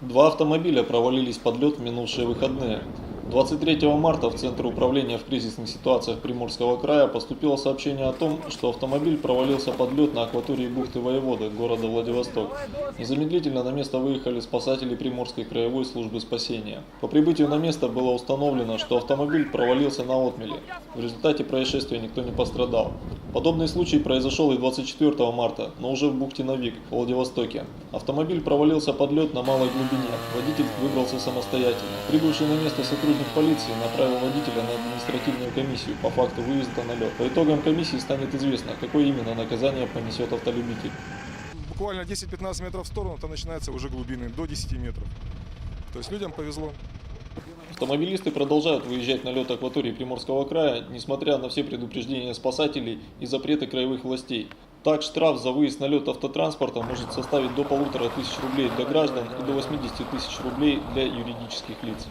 Два автомобиля провалились под лед в минувшие выходные. 23 марта в Центр управления в кризисных ситуациях Приморского края поступило сообщение о том, что автомобиль провалился под лед на акватории бухты Воеводы города Владивосток. Незамедлительно на место выехали спасатели Приморской краевой службы спасения. По прибытию на место было установлено, что автомобиль провалился на отмеле. В результате происшествия никто не пострадал. Подобный случай произошел и 24 марта, но уже в бухте Новик, в Владивостоке. Автомобиль провалился под лед на малой глубине. Водитель выбрался самостоятельно. Прибывший на место сотрудник полиции направил водителя на административную комиссию по факту выезда на лед. По итогам комиссии станет известно, какое именно наказание понесет автолюбитель. Буквально 10-15 метров в сторону, там начинаются уже глубины, до 10 метров. То есть людям повезло. Автомобилисты продолжают выезжать на лед акватории Приморского края, несмотря на все предупреждения спасателей и запреты краевых властей. Так, штраф за выезд на лед автотранспорта может составить до полутора тысяч рублей для граждан и до 80 тысяч рублей для юридических лиц.